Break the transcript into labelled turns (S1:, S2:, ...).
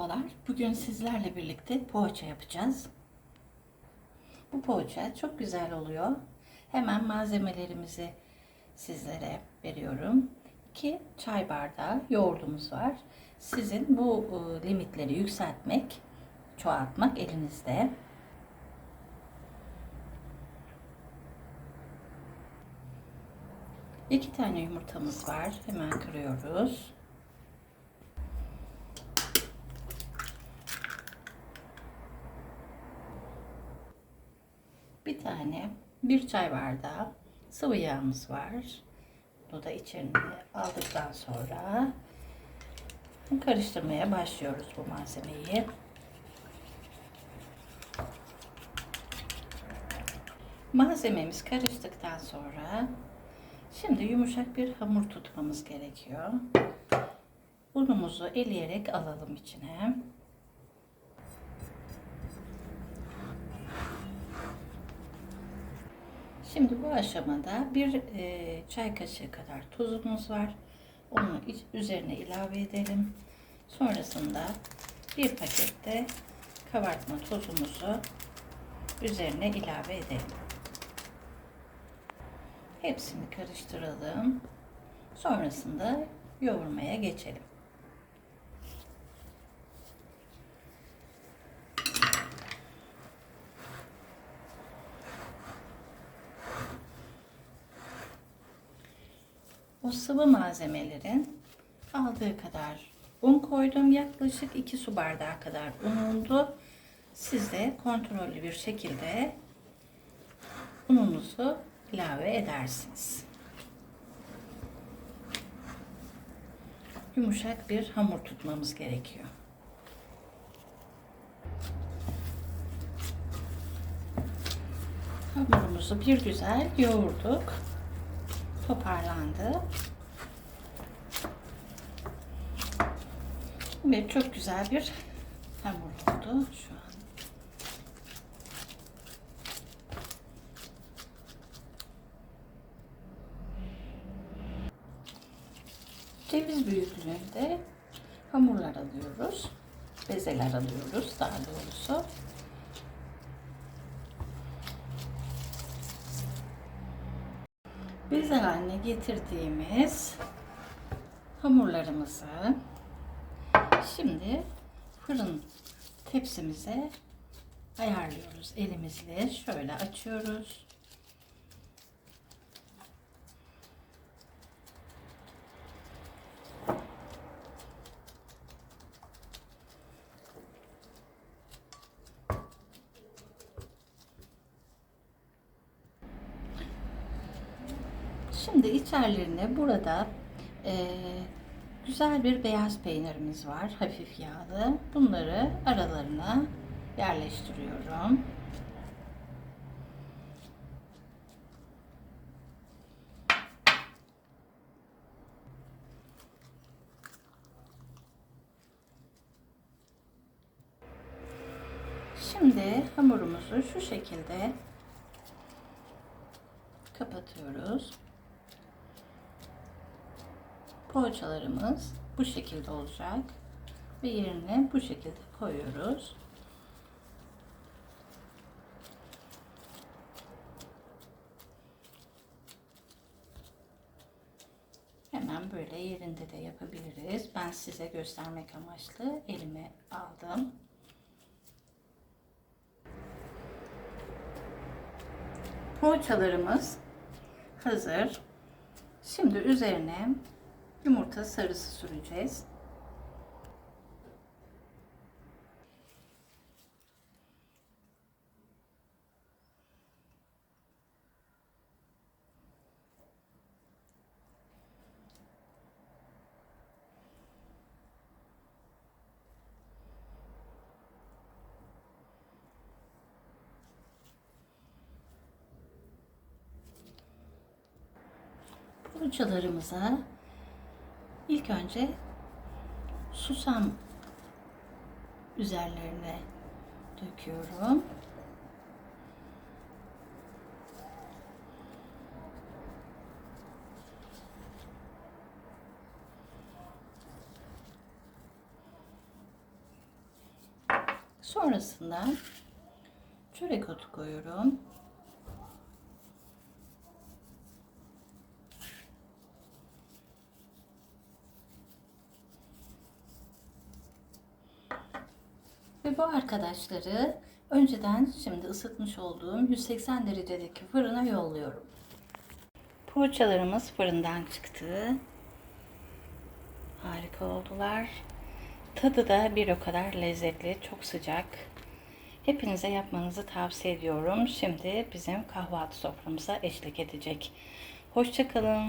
S1: Merhabalar. Bugün sizlerle birlikte poğaça yapacağız. Bu poğaça çok güzel oluyor. Hemen malzemelerimizi sizlere veriyorum. 2 çay bardağı yoğurdumuz var. Sizin bu e, limitleri yükseltmek, çoğaltmak elinizde. İki tane yumurtamız var. Hemen kırıyoruz. Bir tane bir çay bardağı sıvı yağımız var. Bunu da içine aldıktan sonra karıştırmaya başlıyoruz bu malzemeyi. Malzememiz karıştıktan sonra şimdi yumuşak bir hamur tutmamız gerekiyor. Unumuzu eleyerek alalım içine. Şimdi bu aşamada bir e, çay kaşığı kadar tuzumuz var. Onu iç, üzerine ilave edelim. Sonrasında bir pakette kabartma tozumuzu üzerine ilave edelim. Hepsini karıştıralım. Sonrasında yoğurmaya geçelim. Sıvı malzemelerin aldığı kadar un koydum. Yaklaşık 2 su bardağı kadar unundu. Siz de kontrollü bir şekilde ununuzu ilave edersiniz. Yumuşak bir hamur tutmamız gerekiyor. Hamurumuzu bir güzel yoğurduk toparlandı. Ve çok güzel bir hamur oldu şu an. Ceviz büyüklüğünde hamurlar alıyoruz. Bezeler alıyoruz daha doğrusu. beze haline getirdiğimiz hamurlarımızı şimdi fırın tepsimize ayarlıyoruz elimizle. Şöyle açıyoruz. Şimdi içerilerine burada e, güzel bir beyaz peynirimiz var. Hafif yağlı. Bunları aralarına yerleştiriyorum. Şimdi hamurumuzu şu şekilde kapatıyoruz. Poğaçalarımız bu şekilde olacak ve yerine bu şekilde koyuyoruz. Hemen böyle yerinde de yapabiliriz. Ben size göstermek amaçlı elime aldım. Poğaçalarımız hazır. Şimdi üzerine yumurta sarısı süreceğiz. Poğaçalarımıza İlk önce susam üzerlerine döküyorum. Sonrasında çörek otu koyuyorum. Bu arkadaşları önceden şimdi ısıtmış olduğum 180 derecedeki fırına yolluyorum. Poğaçalarımız fırından çıktı. Harika oldular. Tadı da bir o kadar lezzetli, çok sıcak. Hepinize yapmanızı tavsiye ediyorum. Şimdi bizim kahvaltı soframıza eşlik edecek. Hoşçakalın.